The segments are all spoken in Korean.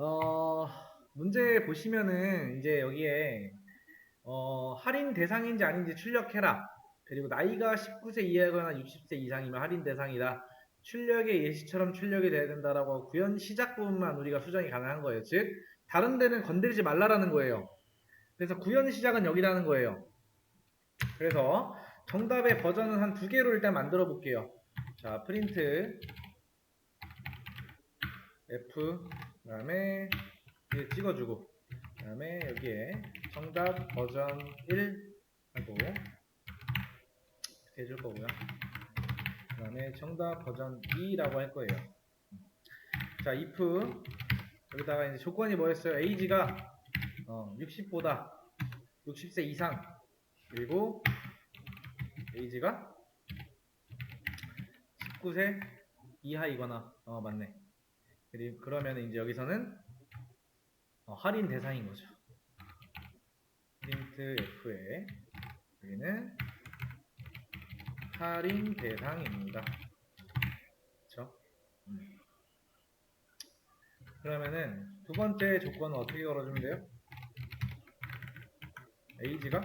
어, 문제 보시면은 이제 여기에 어, 할인 대상인지 아닌지 출력해라. 그리고 나이가 19세 이하거나 60세 이상이면 할인 대상이다. 출력의 예시처럼 출력이 돼야 된다라고 구현 시작 부분만 우리가 수정이 가능한 거예요. 즉 다른 데는 건드리지 말라라는 거예요. 그래서 구현 시작은 여기라는 거예요. 그래서 정답의 버전은 한 두 개로 일단 만들어 볼게요. 자, 프린트 F 그 다음에 이제 찍어주고 그 다음에 여기에 정답 버전 1 하고 해줄 거고요. 그 다음에 정답 버전 2라고 할 거예요. 자, if 여기다가 이제 조건이 뭐였어요? age가 어, 60보다 60세 이상 그리고 age가 19세 이하이거나 어 맞네. 그러면 이제 여기서는 어, 할인 대상인 거죠. 프린트 F에 여기는 할인 대상입니다. 그렇죠? 그러면은 두 번째 조건은 어떻게 걸어주면 돼요? age가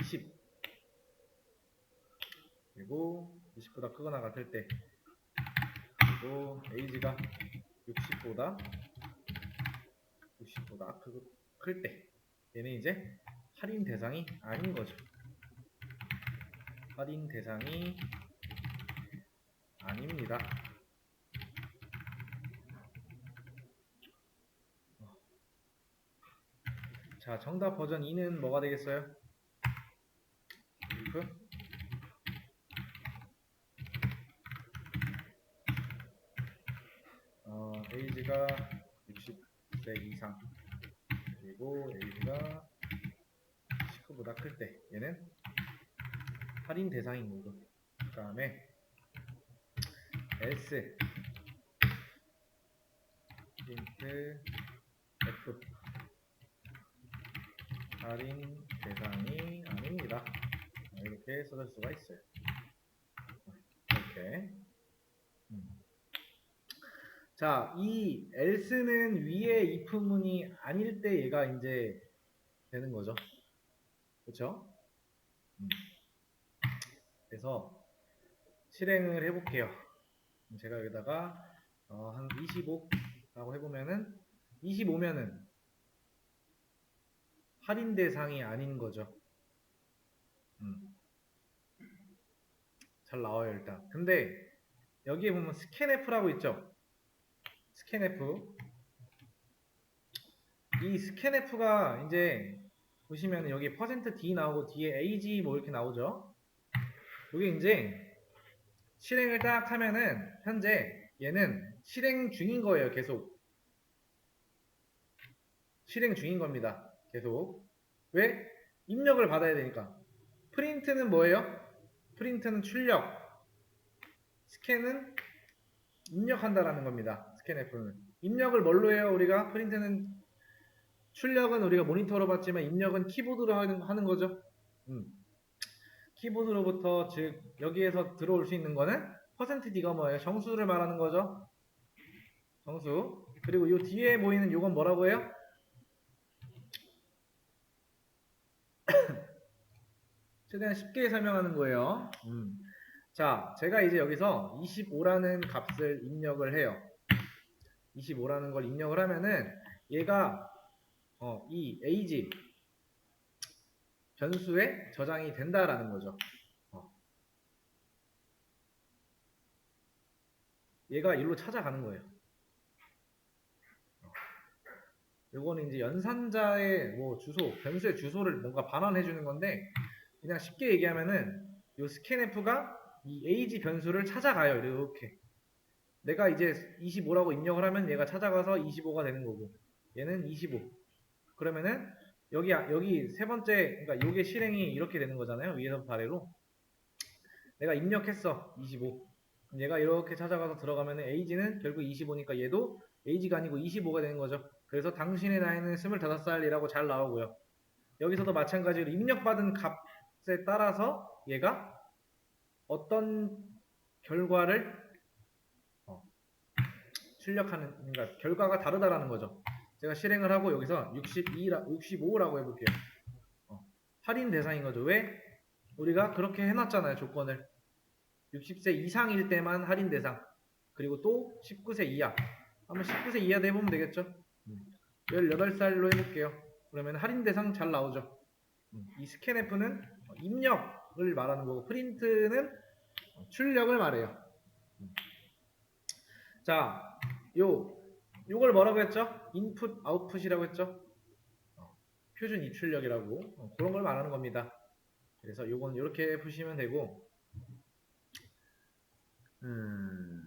20 그리고 20보다 크거나 같을 때 그리고 age가 60보다 60보다 클 때 얘는 이제 할인 대상이 아닌 거죠. 할인 대상이 아닙니다. 자, 정답 버전 2는 뭐가 되겠어요? if 어, age가 60세 이상. 그리고 age가 19보다 클 때. 얘는 할인 대상인 거고 그 다음에 else print f. 할인 대상이 아닙니다. 이렇게 써줄 수가 있어요. 이렇게. 음. 자, 이 else는 위에 if문이 아닐 때 얘가 이제 되는 거죠. 그렇죠? 그래서 실행을 해볼게요. 제가 여기다가 어, 한 25라고 해보면은 25면은 할인 대상이 아닌 거죠. 음. 잘 나와요 일단. 근데 여기에 보면 스캔F라고 있죠. 스캔F 이 스캔F가 이제 보시면 여기 퍼센트 %d 나오고 뒤에 ag 뭐 이렇게 나오죠. 이게 이제 실행을 딱 하면은 현재 얘는 실행 중인 거예요 계속. 실행 중인 겁니다 계속. 왜? 입력을 받아야 되니까. 프린트는 뭐예요? 프린트는 출력. 스캔은 입력한다라는 겁니다 스캔F는 입력을 뭘로 해요? 우리가 프린트는 출력은 우리가 모니터로 봤지만 입력은 키보드로 하는, 하는 거죠. 음. 키보드로부터 즉 여기에서 들어올 수 있는 거는 %d가 뭐예요? 정수를 말하는 거죠. 정수. 그리고 이 뒤에 보이는 이건 뭐라고 해요? 최대한 쉽게 설명하는 거예요. 음. 자 제가 이제 여기서 25라는 값을 입력을 해요 25라는 걸 입력을 하면은 얘가 어, 이 age 변수에 저장이 된다라는 거죠. 어. 얘가 일로 찾아가는 거예요. 어. 요거는 이제 연산자의 뭐 주소, 변수의 주소를 뭔가 반환해 주는 건데 그냥 쉽게 얘기하면은 요 scanf가 이 age 변수를 찾아가요. 이렇게. 내가 이제 25라고 입력을 하면 얘가 찾아가서 25가 되는 거고 얘는 25 그러면은 여기 여기 세 번째 그러니까 요게 실행이 이렇게 되는 거잖아요 위에서부터 아래로. 내가 입력했어 25 얘가 이렇게 찾아가서 들어가면은 age는 결국 25니까 얘도 age가 아니고 25가 되는 거죠. 그래서 당신의 나이는 25살이라고 잘 나오고요. 여기서도 마찬가지로 입력받은 값에 따라서 얘가 어떤 결과를 출력하는 그러니까 결과가 다르다라는 거죠. 제가 실행을 하고 여기서 62라 65라고 해볼게요. 어, 할인 대상인 거죠. 왜? 우리가 그렇게 해놨잖아요. 조건을 60세 이상일 때만 할인 대상. 그리고 또 19세 이하. 한번 19세 이하도 해보면 되겠죠. 음. 18살로 해볼게요. 그러면 할인 대상 잘 나오죠. 음, 이 스캔F는 입력을 말하는 거고 프린트는 출력을 말해요. 음. 자, 요 요걸 뭐라고 했죠? 인풋 아웃풋이라고 했죠? 어, 표준 입출력이라고 어, 그런 걸 말하는 겁니다. 그래서 요건 이렇게 보시면 되고 음,